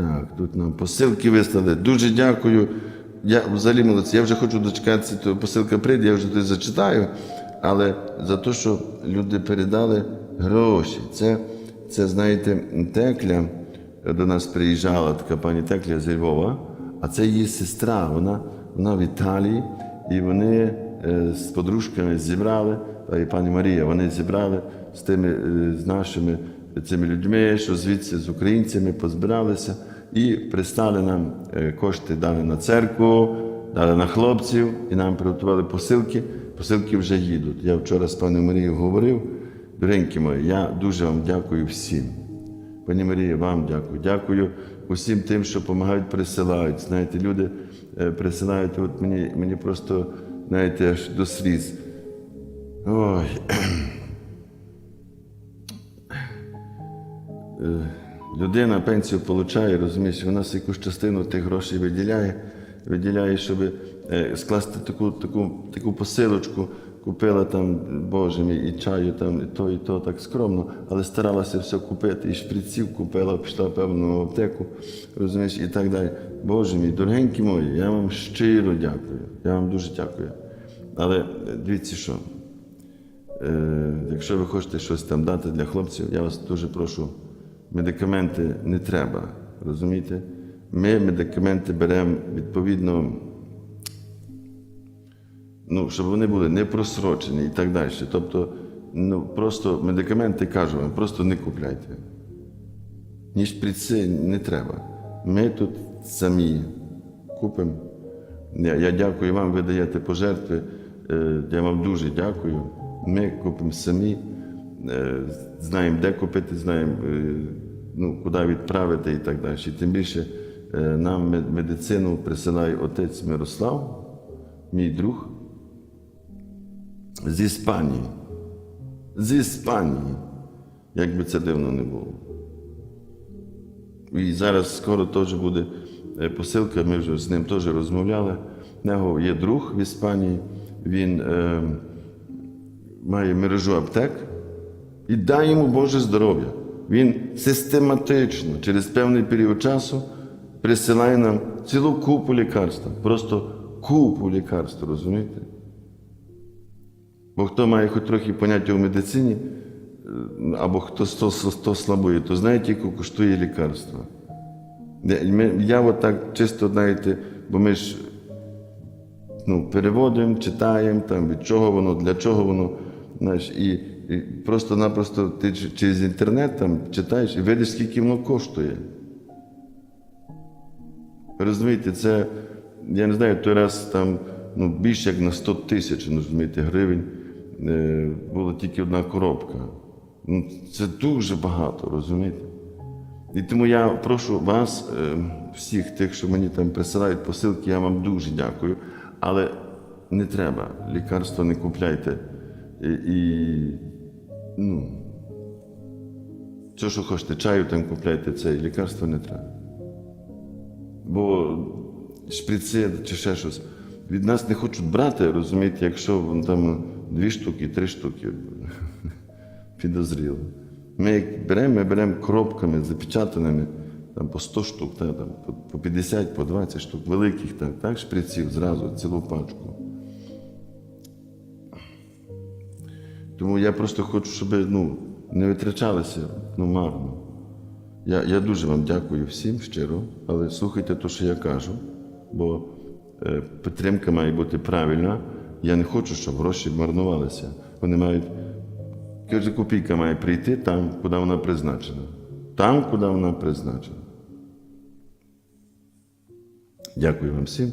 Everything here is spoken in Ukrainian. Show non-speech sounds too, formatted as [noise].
Так, тут нам посилки вислали. Дуже дякую. Я взагалі молодець. Я вже хочу дочекатися, то посилка прийде, я вже тут зачитаю. Але за те, що люди передали гроші. Це, це знаєте, Текля до нас приїжджала така пані Текля зі Львова, а це її сестра. Вона, вона в Італії, і вони е, з подружками зібрали, та і пані Марія, вони зібрали з тими е, з нашими цими людьми, що звідси з українцями позбиралися, і пристали нам е, кошти, дали на церкву, дали на хлопців, і нам приготували посилки. Посилки вже їдуть. Я вчора з пані Марією говорив. Доренькі мої, я дуже вам дякую всім. Пані Марія, вам дякую. Дякую усім тим, що допомагають, присилають. Знаєте, люди е, присилають, от мені, мені просто, знаєте, аж до сліз. Ой. [clears throat] Людина пенсію отримує, розумієш, вона якусь частину тих грошей виділяє, виділяє, щоб е, скласти таку, таку, таку посилочку, купила там, Боже мій, і чаю, там, і то, і то, так скромно, але старалася все купити, і шприців купила, пішла в аптеку, розумієш, і так далі. Боже мій, дорогенькі мої, я вам щиро дякую. Я вам дуже дякую. Але е, дивіться, що. Е, якщо ви хочете щось там дати для хлопців, я вас дуже прошу, медикаменти не треба. Розумієте? Ми медикаменти беремо відповідно, ну, щоб вони були не просрочені і так далі. Тобто, ну, просто медикаменти кажу вам, просто не купляйте. Ні шприци не треба. Ми тут самі купимо. Я, я дякую вам, ви даєте пожертви. Е, Я вам дуже дякую. Ми купимо самі, знаємо, де купити, знаємо, е, ну, куди відправити і так далі. Тим більше е, нам медицину присилає отець Мирослав, мій друг, з Іспанії. З Іспанії. Як би це дивно не було. І зараз скоро теж буде е, посилка, ми вже з ним теж розмовляли. В нього є друг в Іспанії, він е, має мережу аптек і дай йому Боже здоров'я. Він систематично через певний період часу присилає нам цілу купу лікарства, просто купу лікарств, розумієте? Бо хто має хоч трохи поняття в медицині, е, або хто, хто, хто слабує, то знає, тільки коштує лікарство. Я- ми- Я от так чисто, знаєте, бо ми ж ну, переводимо, читаємо, там, від чого воно, для чого воно. Знаєш, і просто-напросто ти через інтернет там читаєш і видиш, скільки воно коштує. Розумієте, це, я не знаю, той раз там ну, більше як на 100 тисяч ну, розумієте, гривень е, була тільки одна коробка. Ну, це дуже багато, розумієте? І тому я прошу вас, е, всіх тих, що мені там присилають посилки, я вам дуже дякую. Але не треба, лікарства не купляйте. І, і ну, все, що хочете, чаю там купляйте, це лікарства не треба. Бо шприци чи ще щось від нас не хочуть брати, розумієте, якщо там дві штуки, три штуки [laughs] підозріло. Ми як беремо, ми беремо коробками запечатаними там, по 100 штук, та, там, по 50, по 20 штук, великих так, так, шприців зразу, цілу пачку. Тому я просто хочу, щоб ну, не витрачалися ну, марно. Я, я дуже вам дякую всім щиро, але слухайте те, що я кажу, бо е, підтримка має бути правильна. Я не хочу, щоб гроші марнувалися. Вони мають, кожна копійка має прийти там, куди вона призначена. Там, куди вона призначена. Дякую вам всім.